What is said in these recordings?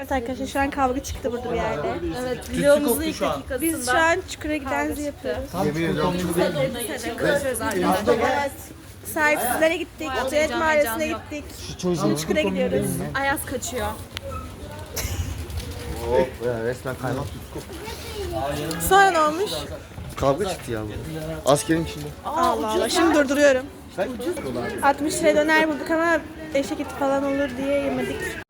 Evet arkadaşlar şu an kavga çıktı burada bir yerde. Evet videomuzun ilk dakikasında. Biz şu an çukura gidenzi yapıyoruz. Evet. Sahipsizlere gittik, Cennet Mahallesi'ne gittik. Şimdi çukura gidiyoruz. Ayaz kaçıyor. resmen kaymak. Sonra ne olmuş? Kavga çıktı ya bu. Askerin içinde. Allah Allah. Şimdi durduruyorum. 60 liraya döner bulduk ama eşek eti falan olur diye yemedik.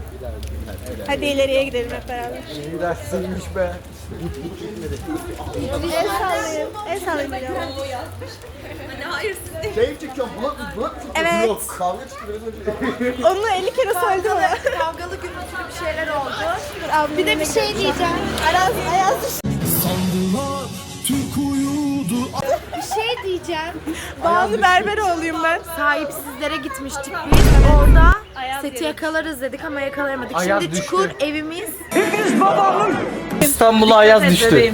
Hadi ileriye gidelim hep beraber. Dersiymiş be. El sallayın. El sallayın. hocam. Keyif çekiyorum. Bulat bulat Evet. Yok. Kavga çıktı biraz önce. Onu 50 kere söyledim ama. Kavgalı gürültülü bir şeyler oldu. Bir de bir şey diyeceğim. Aras, Ayaz Bir şey diyeceğim. Bağlı berber olayım ben. Sahipsizlere gitmiştik biz. Orada seti yakalarız dedik ama yakalayamadık. Ayaz Şimdi düştü. çukur evimiz. İstanbul'a ayaz düştü.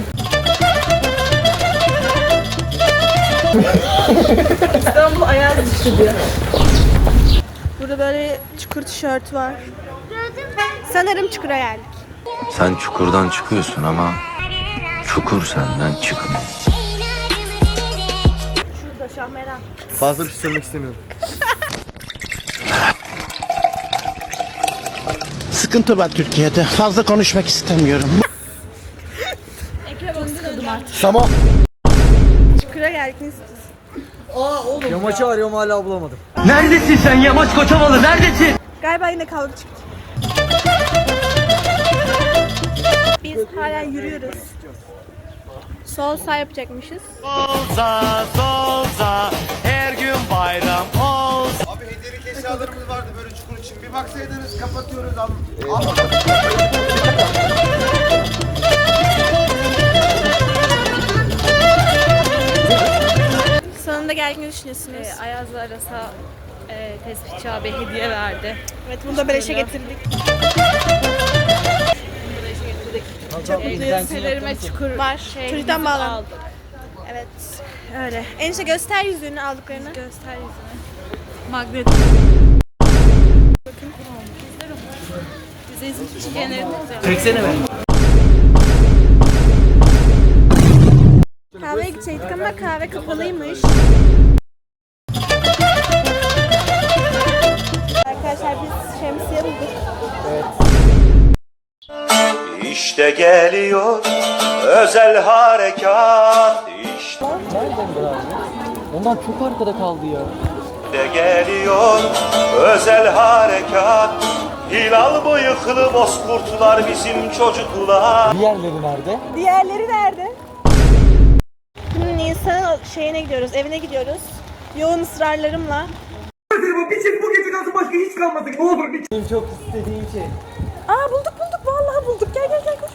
İstanbul Ayaz düştü diyor. Burada böyle çukur tişört var. Sanırım çukura geldik. Sen çukurdan çıkıyorsun ama çukur senden çıkmıyor. Şurada şu an merak. Fazla bir şey söylemek istemiyorum. Sıkıntı var Türkiye'de. Fazla konuşmak istemiyorum. Tamam. Çukura geldik. Ne istiyorsun? Yamaçı arıyorum hala bulamadım. Neredesin sen Yamaç Koçovalı neredesin? Galiba yine kavga çıktı. Biz hala yürüyoruz. Sol sağ yapacakmışız. Solza solza her gün bayram olsa. Abi vardı böyle çukur için. Bir baksaydınız kapatıyoruz abi. Sonunda geldiğini düşünüyorsunuz. Ee, Ayaz'la Aras'a e, tespihçi abi hediye verdi. Evet bunu da beleşe getirdik. Çok mutluyuz. Pederime çukur Var. şey, Çocuktan yüzük bağlan. aldık. Evet. Öyle. Enişte göster yüzüğünü aldıklarını. Göster yüzünü. Magnet. Bakın. Bize İzmir çiçeklerini Çeksene be. Kahveye gidecektik ama kahve kapalıymış. Arkadaşlar biz şemsiye bulduk. İşte geliyor özel harekat işte Ondan çok arkada kaldı ya. geliyor özel harekat Hilal bıyıklı bozkurtlar bizim çocuklar Diğerleri nerede? Diğerleri nerede? Şimdi Nisan'ın şeyine gidiyoruz, evine gidiyoruz. Yoğun ısrarlarımla. Benim çok istediğim şey. Aa bulduk bulduk vallahi bulduk. Gel gel gel. koş.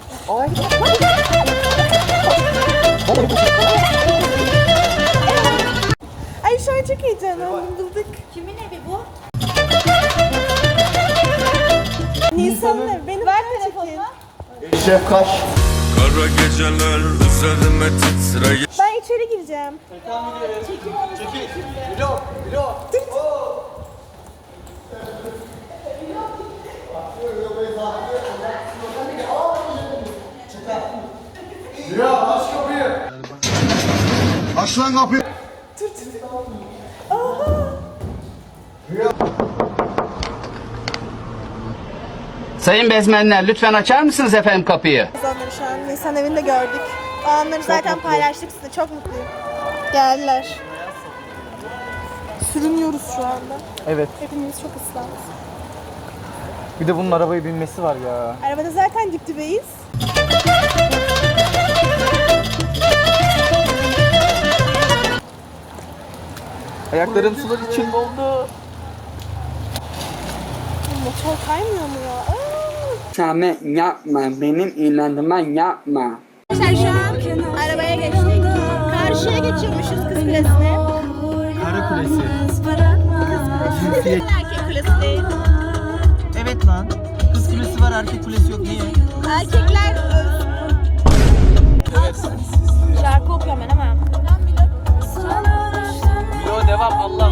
Ay şu an çok heyecanlandım bulduk. Kimin evi bu? Evi. Benim Ver telefonunu. Şef kaş. Kara geceler üzerime titreyin. Ben içeri gireceğim. Aç lan kapıyı. Sayın bezmenler lütfen açar mısınız efendim kapıyı? Biz onları şu an Nisan evinde gördük. O anları zaten paylaştık size. Çok mutluyum. Geldiler. Sürünüyoruz şu anda. Evet. Hepimiz çok ıslandık. Bir de bunun arabaya binmesi var ya. Arabada zaten dip dibeyiz. Ayaklarım sular için doldu. Motor kaymıyor mu ya? Sami yapma benim inandıma yapma. Arkadaşlar şu an arabaya geçtik. Karşıya geçiyormuşuz kız kulesine. Kara kulesi. Erkek kulesi değil. Evet lan. Kız kulesi var erkek kulesi yok. Niye? Erkekler Şarkı okuyorum ben ama. Yo devam Allah.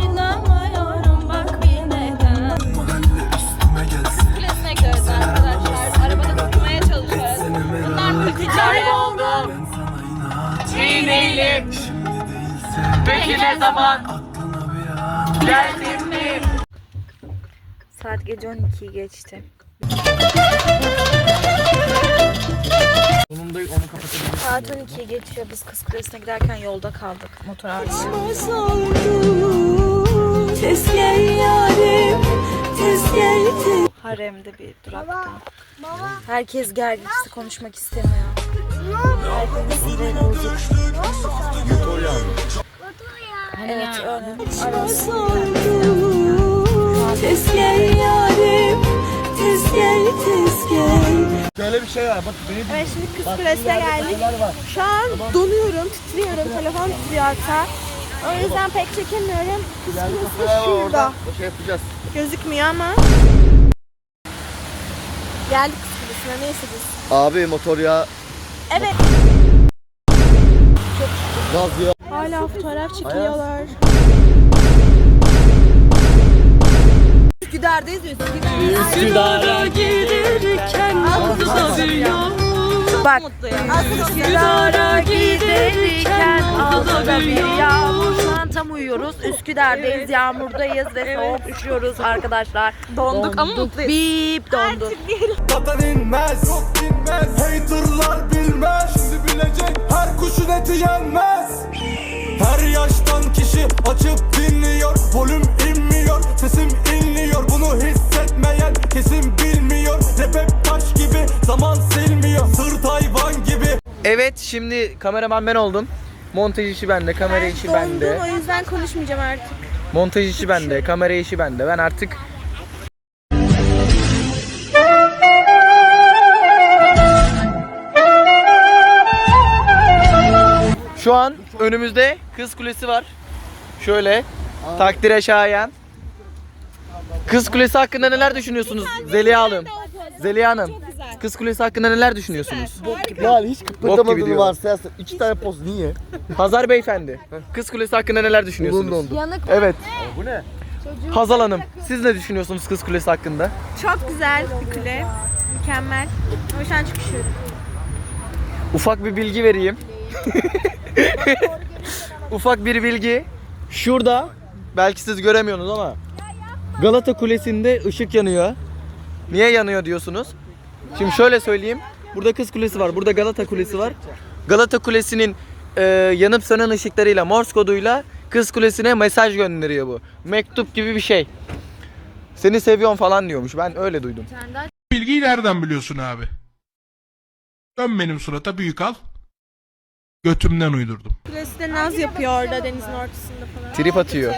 Peki ne zaman? Geldin mi? Saat gece 12'yi geçti. Sonunda onu kapatabilirim. Saat 12'yi geçiyor. Biz Kız Kulesi'ne giderken yolda kaldık. Motor hariç. Haremde bir durakta. Herkes gergin, konuşmak istemiyor. Herkesin sinirleri Evet öyle. Şöyle bir şey var. Bak beni Evet şimdi Kız Kulesi'ne geldik. Şu an donuyorum, titriyorum. Telefon titriyor hatta. O yüzden pek çekemiyorum. Kız Kulesi şurada. şey yapacağız. Gözükmüyor ama. Geldik Kız Kulesi'ne neyse biz. Abi motor ya. Evet. Gaz ya. Hala fotoğraf çekiliyorlar. Üsküdar'dayız Üsküdar. Üsküdar'a Bak. Üsküdar'a giderken bir yağmur. Şu an tam uyuyoruz. Üsküdar'dayız, yağmurdayız ve soğuk üşüyoruz arkadaşlar. Donduk ama mutluyuz. Bip dondu. Tata dinmez. Yok dinmez. Haterlar bilmez. Açıp dinliyor. Volüm inmiyor. Sesim inliyor. Bunu hissetmeyen kesin bilmiyor. Rap hep taş gibi. Zaman silmiyor. Sırt hayvan gibi. Evet şimdi kameraman ben oldum. Montaj işi bende, kamera işi bende. Dondum o yüzden konuşmayacağım artık. Montaj işi bende, kamera işi bende. Ben artık Şu an önümüzde Kız Kulesi var. Şöyle takdire şayan. Kız Kulesi hakkında neler düşünüyorsunuz Zeliha Hanım? Zeliha Hanım. Kız Kulesi hakkında neler düşünüyorsunuz? Yani hiç Bok gibi kıpırdamadığını diyor. varsayarsan iki tane poz niye? Hazar Beyefendi. Kız Kulesi hakkında neler düşünüyorsunuz? Dondu. Evet. Bu ne? Hazal Hanım, siz ne düşünüyorsunuz Kız Kulesi hakkında? Çok güzel bir kule. Mükemmel. Ama şu an çok üşüyorum. Ufak bir bilgi vereyim. Ufak bir bilgi. Şurada, belki siz göremiyorsunuz ama Galata Kulesi'nde ışık yanıyor. Niye yanıyor diyorsunuz? Şimdi şöyle söyleyeyim. Burada Kız Kulesi var, burada Galata Kulesi var. Galata Kulesi'nin e, yanıp sönen ışıklarıyla, Morse koduyla Kız Kulesi'ne mesaj gönderiyor bu. Mektup gibi bir şey. Seni seviyorum falan diyormuş. Ben öyle duydum. Bilgiyi nereden biliyorsun abi? Dön benim surata büyük al. Götümden uydurdum. De naz yapıyor orada denizin ortasında falan. Trip atıyor.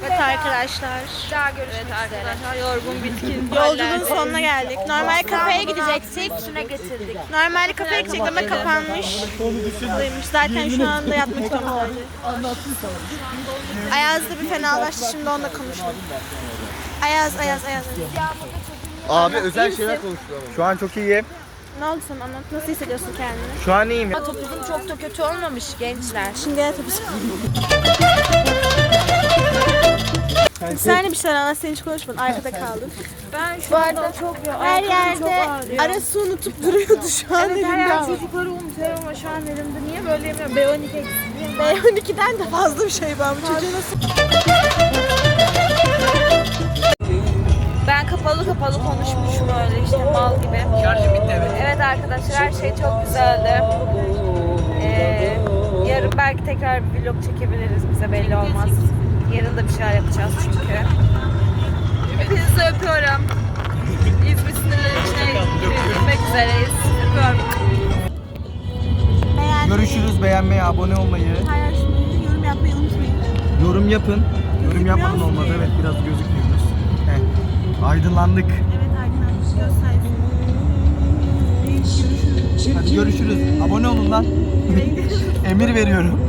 Evet arkadaşlar. Daha görüşmek Arkadaşlar yorgun bitkin. Yolculuğun sonuna geldik. Normal kafeye gidecektik. Üstüne getirdik. Normalde kafeye gidecektik ama kapanmış. Kapalıymış. Zaten şu anda yatmak sadece. Ayaz da bir fenalaştı şimdi onunla konuştum. Ayaz, Ayaz, Ayaz. Abi özel şeyler konuşuyor ama. Şu an çok iyiyim. Ne oldu sana anlat. Nasıl hissediyorsun kendini? Şu an iyiyim. Topuzum çok da kötü olmamış gençler. Şimdi gel tabii. Sen de bir şeyler anlat. Sen hiç konuşmadın. Arkada kaldık. Ben şu anda çok Her yerde arası unutup duruyordu şu an Evet her elimde. yer çocukları unutuyorum ama şu an elimde niye böyle yemiyorum? B12 eksikliğim var. B12'den de fazla bir şey var. Bu çocuğu nasıl kapalı kapalı konuşmuşum öyle işte mal gibi. Şarjım bitti evet. Evet arkadaşlar her şey çok güzeldi. Ee, yarın belki tekrar bir vlog çekebiliriz bize belli olmaz. Yarın da bir şeyler yapacağız çünkü. Hepinizi öpüyorum. İzmir sınırları içine girmek üzereyiz. Öpüyorum. Görüşürüz. Beğenmeyi, abone olmayı, paylaşmayı, yorum yapmayı unutmayın. yorum yapın. Yorum yapmadan olmaz. Evet biraz gözükmüyoruz. Aydınlandık. Evet arkadaşlar. Göz sayesinde. Hadi görüşürüz. Abone olun lan. Emir veriyorum.